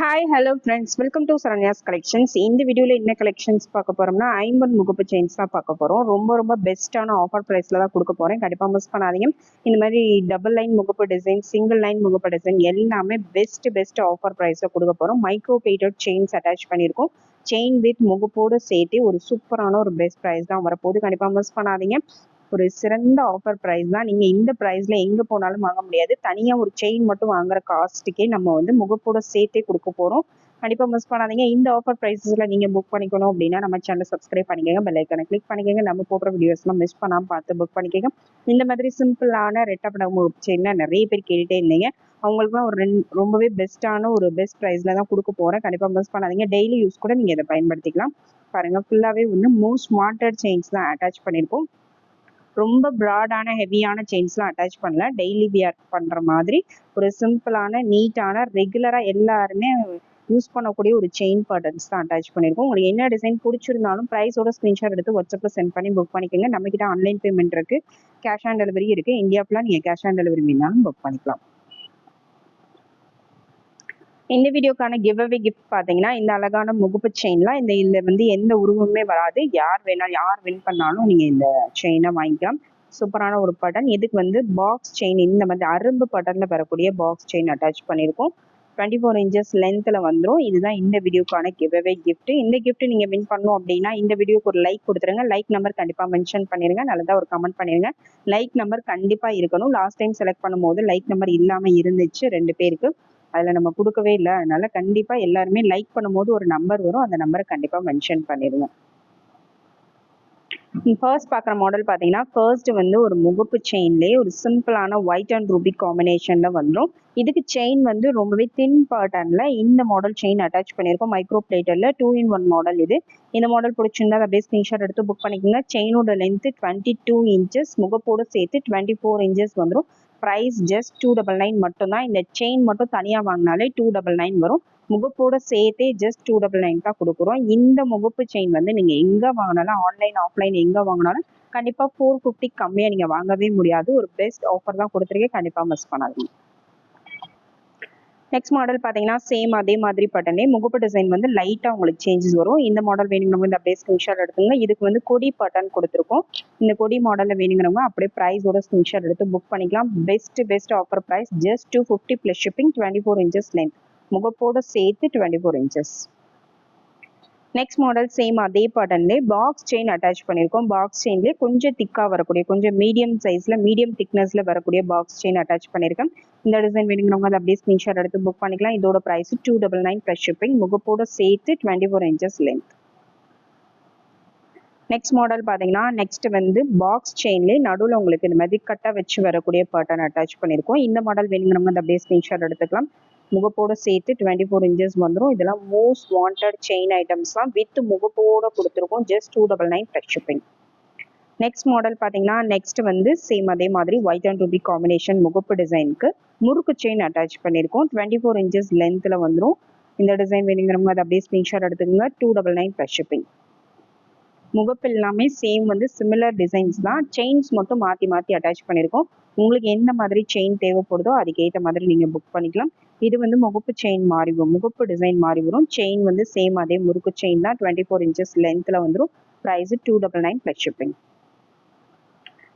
Hi hello friends welcome to Saranya's collections இந்த வீடியோவில் என்ன கலெக்ஷன்ஸ் பார்க்க போகிறோம்னா ஐம்பது முகப்பு செயின்ஸ் தான் பார்க்க போகிறோம் ரொம்ப ரொம்ப பெஸ்ட்டான ஆஃபர் ப்ரைஸில் தான் கொடுக்க போகிறேன் கண்டிப்பாக மிஸ் பண்ணாதீங்க. இந்த மாதிரி டபுள் லைன் முகப்பு டிசைன் சிங்கிள் லைன் முகப்பு டிசைன் எல்லாமே பெஸ்ட் பெஸ்ட் ஆஃபர் ப்ரைஸில் கொடுக்க போகிறோம் மைக்ரோ பெய்டட் செயின்ஸ் அட்டாச் பண்ணியிருக்கோம். செயின் வித் முகப்போடு சேர்த்து ஒரு சூப்பரான ஒரு பெஸ்ட் ப்ரைஸ் தான் வரப்போகுது. கண்டிப்பாக மிஸ் பண்ணாதீங்க. ஒரு சிறந்த ஆஃபர் ப்ரைஸ் தான். நீங்கள் இந்த ப்ரைஸில் எங்கே போனாலும் வாங்க முடியாது. தனியாக ஒரு செயின் மட்டும் வாங்குற காஸ்ட்டுக்கே நம்ம வந்து முகப்போட சேர்த்தே கொடுக்க போகிறோம் கண்டிப்பாக மிஸ் பண்ணாதீங்க. இந்த ஆஃபர் ப்ரைஸஸில் நீங்கள் புக் பண்ணிக்கணும் அப்படின்னா நம்ம சேனல் சப்ஸ்கிரைப் பண்ணிக்கோங்க. பெல் ஐக்கனை கிளிக் பண்ணிக்கோங்க. நம்ம போடுற வீடியோஸ்லாம் மிஸ் பண்ணாமல் பார்த்து புக் பண்ணிக்கோங்க. இந்த மாதிரி சிம்பிளான ரெட்டப்படம் செயின்னா செயின்லாம் நிறைய பேர் கேட்டுகிட்டே இருந்தீங்க. அவங்களுக்குலாம் ஒரு ரெண்டு ரொம்பவே பெஸ்ட்டான ஒரு பெஸ்ட் ப்ரைஸில் தான் கொடுக்க போகிறேன் கண்டிப்பாக மிஸ் பண்ணாதீங்க. டெய்லி யூஸ் கூட நீங்கள் இதை பயன்படுத்திக்கலாம். பாருங்கள் ஃபுல்லாகவே வந்து மோஸ்ட் வாண்டட் செயின்ஸ் தான் அட்டாச் பண்ணியிருக்கோம். ரொம்ப ப்ராடான ஹெவியான செயின்ஸ்லாம் அட்டாச் பண்ணல. டெய்லி வியர் பண்ணுற மாதிரி ஒரு சிம்பிளான நீட்டான ரெகுலராக எல்லாருமே யூஸ் பண்ணக்கூடிய ஒரு செயின் பட்டன்ஸ் தான் அட்டாச் பண்ணியிருக்கோம். உங்களுக்கு என்ன டிசைன் பிடிச்சிருந்தாலும் ப்ரைஸோட ஸ்க்ரீன்ஷாட் எடுத்து வாட்ஸ்அப்பில் சென்ட் பண்ணி புக் பண்ணிக்கோங்க. நம்மக்கிட்ட ஆன்லைன் பேமெண்ட் இருக்குது கேஷ் ஆன் டெலிவரி இருக்குது இந்தியா ஃபுல்லாக நீங்கள் கேஷ் ஆன் டெலிவரி மீனாலும் புக் பண்ணிக்கலாம். இந்த வீடியோக்கான கிவ் அவே கிஃப்ட் பார்த்தீங்கன்னா இந்த அழகான முகுப்பு செயின்லாம் இந்த இதில் வந்து எந்த உருவமே வராது. யார் வேணாலும் யார் வின் பண்ணாலும் நீங்கள் இந்த செயினை வாங்கிக்கலாம். சூப்பரான ஒரு பட்டன். இதுக்கு வந்து பாக்ஸ் செயின் இந்த மாதிரி அரும்பு பட்டனில் வரக்கூடிய பாக்ஸ் செயின் அட்டாச் பண்ணியிருக்கோம். டுவெண்ட்டி ஃபோர் இன்ச்சஸ் லென்த்தில் வந்துடும் இதுதான் இந்த வீடியோக்கான கிவ் அவே கிஃப்ட் இந்த கிஃப்ட் நீங்கள் வின் பண்ணணும் அப்படின்னா இந்த வீடியோக்கு ஒரு லைக் கொடுத்துருங்க. லைக் நம்பர் கண்டிப்பாக மென்ஷன் பண்ணிடுங்க நல்லதாக ஒரு கமெண்ட் பண்ணிடுங்க லைக் நம்பர் கண்டிப்பாக இருக்கணும். லாஸ்ட் டைம் செலக்ட் பண்ணும்போது லைக் நம்பர் இல்லாமல் இருந்துச்சு ரெண்டு பேருக்கு. அதில் நம்ம கொடுக்கவே இல்லை. அதனால கண்டிப்பாக எல்லாருமே லைக் பண்ணும்போது ஒரு நம்பர் வரும். அந்த நம்பரை கண்டிப்பாக மென்ஷன் பண்ணிடுங்க ஃபர்ஸ்ட் பார்க்குற மாடல் பார்த்தீங்கன்னா ஃபர்ஸ்ட் வந்து ஒரு முகப்பு செயின்லேயே ஒரு சிம்பிளான ஒயிட் அண்ட் ரூபி காம்பினேஷனில் வந்துடும் இதுக்கு செயின் வந்து ரொம்பவே தின் பேட்டர்னில் இந்த மாடல் செயின் அட்டாச் பண்ணியிருக்கோம். மைக்ரோ பிளேட்டரில் டூ இன் ஒன் மாடல் இது. இந்த மாடல் பிடிச்சிருந்தா அப்படியே ஸ்க்ரீன்ஷாட் எடுத்து புக் பண்ணிக்கோங்க. செயினோட லென்த்து டுவெண்ட்டி டூ இன்ச்சஸ் முகப்போடு சேர்த்து டுவெண்ட்டி ஃபோர் இன்ச்சஸ் வந்துடும் price just two double nine மட்டும்தான். இந்த செயின் மட்டும் தனியாக வாங்கினாலே டூ டபுள் நைன் வரும். முகப்போட சேர்த்தே ஜஸ்ட் டூ டபுள் நைன் தான் கொடுக்குறோம். இந்த முகப்பு செயின் வந்து நீங்கள் எங்கே வாங்கினாலும் ஆன்லைன் ஆஃப்லைன் எங்கே வாங்கினாலும் கண்டிப்பாக ஃபோர் ஃபிஃப்டி கம்மியாக நீங்கள் வாங்கவே முடியாது. ஒரு பெஸ்ட் ஆஃபர் தான் கொடுத்துருக்கேன். கண்டிப்பாக மிஸ் பண்ணாதீங்க. நெக்ஸ்ட் மாடல் பார்த்தீங்கன்னா சேம் அதே மாதிரி பட்டனே முகப்பு டிசைன் வந்து லைட்டாக உங்களுக்கு சேஞ்சஸ் வரும். இந்த மாடல் வேணுங்கிறவங்க இந்த அப்படியே ஸ்கிரீன்ஷாட் எடுத்துங்க இதுக்கு வந்து கொடி பட்டன் கொடுத்துருக்கோம். இந்த கொடி மாடலில் வேணுங்கிறவங்க அப்படியே ப்ரைஸோட ஸ்கிரீன்ஷாட் எடுத்து புக் பண்ணிக்கலாம். Best best offer price just two fifty plus shipping twenty four inches length முகப்போட சேர்த்து twenty four inches next model same அதே பட்டன்லேயே பாக்ஸ் செயின் அட்டாச் பண்ணியிருக்கோம் பாக்ஸ் செயின்லேயே கொஞ்சம் திக்காக வரக்கூடிய கொஞ்சம் மீடியம் சைஸில் மீடியம் திக்னஸில் வரக்கூடிய பாக்ஸ் செயின் அட்டாச் பண்ணியிருக்கேன் இந்த டிசைன் வேணுங்கிறவங்க அதை அப்படியே ஸ்க்ரீன்ஷாட் எடுத்து புக் பண்ணிக்கலாம். இதோட price two double nine plus shipping முகப்போட சேர்த்து twenty four inches length next model பார்த்தீங்கன்னா நெக்ஸ்ட் வந்து பாக்ஸ் செயின்லேயே நடுவில் உங்களுக்கு இந்த மாதிரி கட்டை வச்சு வரக்கூடிய பேட்டர்ன் அட்டாச் பண்ணியிருக்கோம் இந்த மாடல் வேணுங்கிறவங்க அந்த அப்படியே ஸ்க்ரீன்ஷாட் எடுத்துக்கலாம். முகப்போட சேர்த்து டுவெண்ட்டி ஃபோர் இன்ச்சஸ் வந்துடும் இதெல்லாம் மோஸ்ட் வாண்டட் செயின் ஐட்டம்ஸ் தான். வித் முகப்போட கொடுத்துருக்கோம். Just two double nine plus shipping next model பார்த்தீங்கன்னா நெக்ஸ்ட் வந்து சேம் அதே மாதிரி ஒயிட் அண்ட் ரூபி காம்பினேஷன் முகப்பு டிசைனுக்கு முறுக்கு செயின் அட்டாச் பண்ணியிருக்கோம். டுவெண்ட்டி ஃபோர் இன்ச்சஸ் லென்த்தில் வந்துடும் இந்த டிசைன் வேணுங்கிறவங்க அதை அப்படியே ஸ்க்ரீன்ஷாட் எடுத்துக்கோங்க. Two double nine plus shipping முகப்பு எல்லாமே சேம் வந்து சிமிலர் டிசைன்ஸ் தான். செயின்ஸ் மட்டும் மாற்றி மாற்றி அட்டாச் பண்ணியிருக்கோம். உங்களுக்கு எந்த மாதிரி செயின் தேவைப்படுதோ அதுக்கேற்ற மாதிரி நீங்கள் புக் பண்ணிக்கலாம். இது வந்து முகப்பு செயின் மாறி வரும். முகப்பு டிசைன் மாறி வரும். செயின் வந்து சேம் அதே முறுக்கு செயின் தான். டுவெண்ட்டி ஃபோர் இன்ச்சஸ் லென்த்தில் வந்துடும் price two double nine plus shipping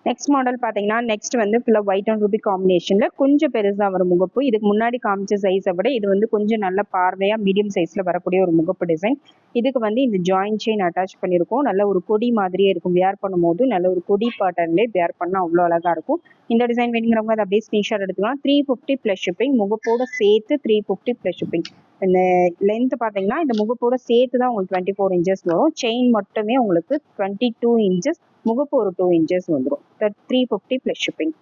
next model பார்த்தீங்கன்னா நெக்ஸ்ட் வந்து ஃபுல்லாக ஒயிட் அண்ட் ரூபி காம்பினேஷனில் கொஞ்சம் பெருசாக வரும் முகப்பு. இதுக்கு முன்னாடி காமிச்ச சைஸை விட இது வந்து கொஞ்சம் நல்ல பார்வையாக மீடியம் சைஸில் வரக்கூடிய ஒரு முகப்பு டிசைன் இதுக்கு வந்து இந்த ஜாயின்ட் செயின் அட்டாச் பண்ணியிருக்கோம் நல்ல ஒரு கொடி மாதிரியே இருக்கும். வியர் பண்ணும்போது நல்ல ஒரு கொடி பேட்டர்ன்லேயே வியர் பண்ணால் அவ்வளோ அழகாக இருக்கும். இந்த டிசைன் வேணுங்கிறவங்க அதை அப்படியே ஸ்க்ரீன்ஷாட் எடுத்துக்கலாம். த்ரீ ஃபிஃப்டி ப்ளஸ் ஷிப்பிங் முகப்போட சேர்த்து த்ரீ ஃபிஃப்டி ப்ளஸ் ஷிப்பிங் இந்த லென்த் பார்த்தீங்கன்னா இந்த முகப்போட சேர்த்து தான் உங்களுக்கு டுவெண்ட்டி ஃபோர் இன்ச்சஸ் வரும். செயின் மட்டுமே உங்களுக்கு டுவெண்ட்டி டூ இன்ச்சஸ் முகப்பு ஒரு டூ இன்ச்சஸ் வந்துடும் three fifty plus shipping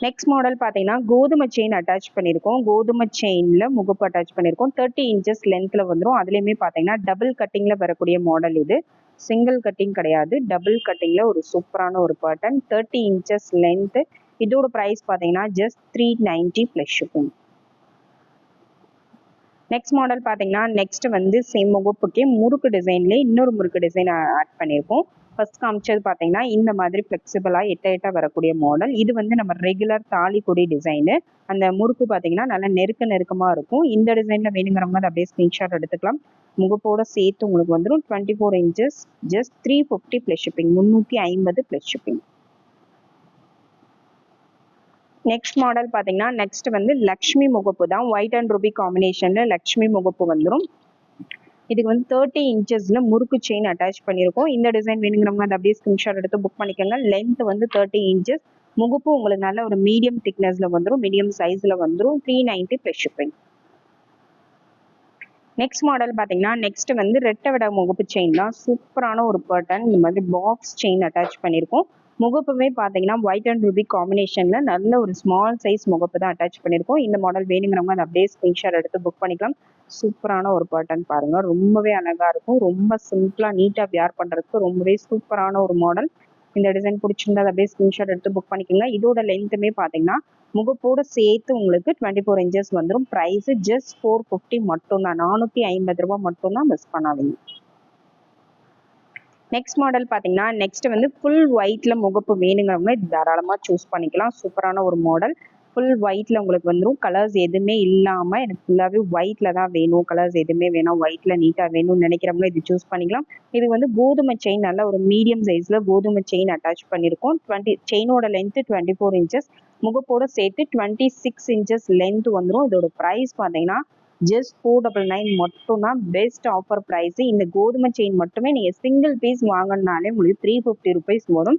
next model பார்த்தீங்கன்னா கோதுமை செயின் அட்டாச் பண்ணியிருக்கோம் கோதுமை செயினில் முகப்பு அட்டாச் பண்ணியிருக்கோம் தேர்ட்டி இன்ச்சஸ் லென்த்தில் வந்துடும் அதுலேயுமே பார்த்தீங்கன்னா டபுள் கட்டிங்கில் வரக்கூடிய மாடல் இது. சிங்கிள் கட்டிங் கிடையாது. டபுள் கட்டிங்கில் ஒரு சூப்பரான ஒரு பேட்டர்ன் தேர்ட்டி இன்ச்சஸ் லென்த்து இதோட ப்ரைஸ் பார்த்தீங்கன்னா just three ninety plus shipping next model பார்த்தீங்கன்னா நெக்ஸ்ட் வந்து சேம் முகப்புக்கே முறுக்கு டிசைன்லேயே இன்னொரு முறுக்கு டிசைன் ஆட் பண்ணியிருக்கோம். ஃபர்ஸ்ட் காமிச்சது பார்த்தீங்கன்னா இந்த மாதிரி ஃப்ளெக்சிபிளாக எட்ட எட்ட வரக்கூடிய மாடல் இது வந்து நம்ம ரெகுலர் தாலி கொடி டிசைனு அந்த முறுக்கு பார்த்தீங்கன்னா நல்லா நெருக்க நெருக்கமாக இருக்கும். இந்த டிசைனில் வேணுங்கிறவங்க அதை அப்படியே ஸ்க்ரீன்ஷாட் எடுத்துக்கலாம். முகப்போட சேர்த்து உங்களுக்கு வந்துடும் twenty four inches just three fifty plus shipping முந்நூற்றி ஐம்பது ப்ளஸ் ஷிப்பிங் நெக்ஸ்ட் மாடல் பார்த்தீங்கன்னா நெக்ஸ்ட் வந்து லக்ஷ்மி முகப்பு தான். ஒயிட் அண்ட் ரூபி காம்பினேஷனில் லக்ஷ்மி முகப்பு வந்துடும் இதுக்கு வந்து தேர்ட்டி இன்ச்சஸில் முறுக்கு செயின் அட்டாச் பண்ணியிருக்கோம் இந்த டிசைன் வேணுங்கிறவங்க அதை அப்படியே ஸ்கிரீன்ஷாட் எடுத்து புக் பண்ணிக்கோங்க. லென்த் வந்து தேர்ட்டி இன்ச்சஸ் முகப்பு உங்களுக்கு நல்ல ஒரு மீடியம் திக்னஸில் வந்துடும் மீடியம் சைஸில் வந்துடும் three ninety plus shipping next model பார்த்தீங்கன்னா நெக்ஸ்ட் வந்து ரெட்டை விட முகப்பு செயின் தான். சூப்பரான ஒரு பேட்டர்ன் இந்த மாதிரி பாக்ஸ் செயின் அட்டாச் பண்ணியிருக்கோம் முகப்புமே பார்த்தீங்கன்னா ஒயிட் அண்ட் ரூபி காம்பினேஷனில் நல்ல ஒரு ஸ்மால் சைஸ் முகப்பு தான் அட்டாச் பண்ணியிருக்கோம். இந்த மாடல் வேணுங்கிறவங்க அதை அப்படியே ஸ்க்ரீன்ஷாட் எடுத்து புக் பண்ணிக்கலாம். சூப்பரான ஒரு பேட்டர்ன் பாருங்க. ரொம்பவே அழகா இருக்கும். ரொம்ப சிம்பிளா நீட்டா வியர் பண்றதுக்கு ரொம்பவே சூப்பரான ஒரு மாடல் இந்த டிசைன் பிடிச்சிருந்தா அதை அப்படியே ஸ்கிரீன்ஷாட் எடுத்து புக் பண்ணிக்கோங்க. இதோட லென்த்துமே பார்த்தீங்கன்னா முகப்போடு சேர்த்து உங்களுக்கு டுவெண்ட்டி ஃபோர் இன்ச்சஸ் வந்துடும் ப்ரைஸு ஜஸ்ட் ஃபோர் ஃபிஃப்டி மட்டும்தான். நானூற்றி ஐம்பது ரூபா மட்டும்தான் மிஸ் பண்ணாதீங்க. நெக்ஸ்ட் மாடல் பார்த்தீங்கன்னா நெக்ஸ்ட் வந்து ஃபுல் ஒயிட்ல முகப்பு வேணுங்கிறவங்க தாராளமாக சூஸ் பண்ணிக்கலாம். சூப்பரான ஒரு மாடல் ஃபுல் ஒயிட்ல உங்களுக்கு வந்துடும் கலர்ஸ் எதுவுமே இல்லாமல் எனக்கு ஃபுல்லாகவே ஒயிட்ல தான் வேணும். கலர்ஸ் எதுவுமே வேணாம். ஒயிட்ல நீட்டாக வேணும்னு நினைக்கிறவங்க இது சூஸ் பண்ணிக்கலாம். இது வந்து கோதுமை செயின் நல்ல ஒரு மீடியம் சைஸில் கோதுமை செயின் அட்டாச் பண்ணியிருக்கோம் டுவெண்ட்டி செயினோட லென்த்து டுவெண்ட்டி ஃபோர் இன்ச்சஸ் முகப்போட சேர்த்து டுவெண்ட்டி சிக்ஸ் இன்ச்சஸ் லென்த் வந்துடும் இதோட ப்ரைஸ் பார்த்தீங்கன்னா ஜஸ்ட் ஃபோர் டபுள் நைன் மட்டும் தான் பெஸ்ட் ஆஃபர் ப்ரைஸ் இந்த கோதுமை செயின் மட்டுமே நீங்கள் சிங்கிள் பீஸ் வாங்கினாலே உங்களுக்கு த்ரீ ஃபிஃப்டி ருபீஸ் வரும்.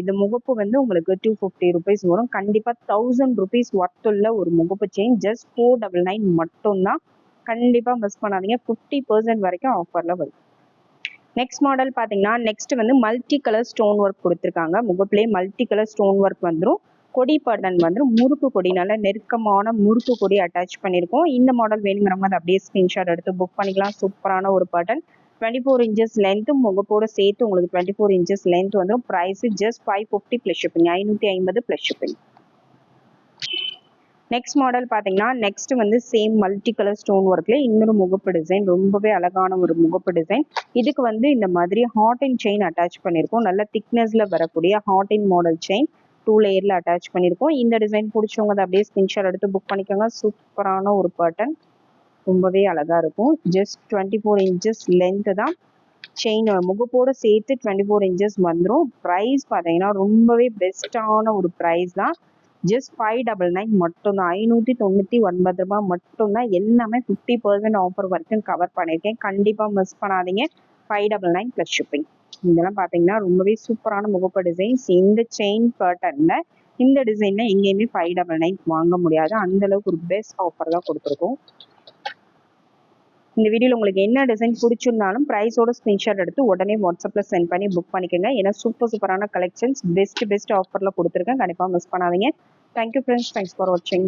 இந்த முகப்பு வந்து உங்களுக்கு டூ ஃபிஃப்டி ருபீஸ் வரும். கண்டிப்பாக தௌசண்ட் ருபீஸ் ஒர்த்துள்ள ஒரு முகப்பு chain just four double nine மட்டும்தான் கண்டிப்பாக மிஸ் பண்ணாதீங்க. ஃபிஃப்டி பர்சன்ட் வரைக்கும் ஆஃபரில் வரும். நெக்ஸ்ட் மாடல் பார்த்தீங்கன்னா நெக்ஸ்ட் வந்து மல்டி கலர் ஸ்டோன் ஒர்க் கொடுத்துருக்காங்க. முகப்புலேயே மல்டி கலர் ஸ்டோன் ஒர்க் வந்துடும் கொடி பர்டன் வந்து முறுக்கு கொடி நல்ல நெருக்கமான முறுக்கு கொடி அட்டாச் பண்ணியிருக்கோம். இந்த மாடல் வேணுங்கிறவங்க அதை அப்படியே ஸ்க்ரீன்ஷாட் எடுத்து புக் பண்ணிக்கலாம். சூப்பரான ஒரு button twenty four inches length முகப்போட சேர்த்து உங்களுக்கு டுவெண்ட்டி ஃபோர் இன்ச்சஸ் லென்த் வந்துடும் price just five fifty plus shipping ஐநூற்றி ஐம்பது ப்ளஸ் ஷிப்பிங் நெக்ஸ்ட் மாடல் பார்த்தீங்கன்னா நெக்ஸ்ட் வந்து சேம் மல்டி கலர் ஸ்டோன் ஒர்க்ல இன்னொரு முகப்பு டிசைன் ரொம்பவே அழகான ஒரு முகப்பு டிசைன் இதுக்கு வந்து இந்த மாதிரி ஹாட் அண்ட் செயின் அட்டாச் பண்ணியிருக்கோம். நல்ல திக்னஸ்ல வரக்கூடிய hot and model chain two லேயரில் அட்டாச் பண்ணியிருக்கோம். இந்த டிசைன் பிடிச்சவங்க அதை அப்படியே ஸ்கிரீன்ஷாட் எடுத்து புக் பண்ணிக்கோங்க. சூப்பரான ஒரு பேட்டர்ன் ரொம்பவே அழகாக இருக்கும். Just twenty four inches length தான் செயின் முகப்போடு சேர்த்து டுவெண்ட்டி ஃபோர் இன்ச்சஸ் வந்துடும் ப்ரைஸ் பார்த்தீங்கன்னா ரொம்பவே பெஸ்ட்டான ஒரு ப்ரைஸ் தான். ஜஸ்ட் ஃபைவ் டபுள் நைன் மட்டும்தான். ஐநூற்றி தொண்ணூற்றி ஒன்பது ரூபாய் மட்டும்தான். எல்லாமே ஃபிஃப்டி பர்சன்ட் ஆஃபர் வரைக்கும் கவர் பண்ணியிருக்கேன். கண்டிப்பாக மிஸ் பண்ணாதீங்க. Five double nine plus shipping இதெல்லாம் பார்த்தீங்கன்னா ரொம்பவே சூப்பரான முகப்பு டிசைன்ஸ் இந்த செயின் பேட்டர்னில் இந்த டிசைனில் எங்கேயுமே ஃபைவ் டபுள் நைன் வாங்க முடியாது. அந்தளவுக்கு ஒரு பெஸ்ட் ஆஃபர் தான் கொடுத்துருக்கோம். இந்த வீடியோவில் உங்களுக்கு என்ன டிசைன் பிடிச்சிருந்தாலும் ப்ரைஸோட ஸ்க்ரீன்ஷாட் எடுத்து உடனே வாட்ஸ்அப்பில் சென்ட் பண்ணி புக் பண்ணிக்கோங்க. ஏன்னா சூப்பர் சூப்பரான கலெக்ஷன்ஸ் பெஸ்ட் பெஸ்ட் ஆஃபரில் கொடுத்துருக்கேன். கண்டிப்பாக மிஸ் பண்ணாதீங்க. தேங்க்யூ ஃப்ரெண்ட்ஸ் தேங்க்ஸ் ஃபார் வாட்சிங்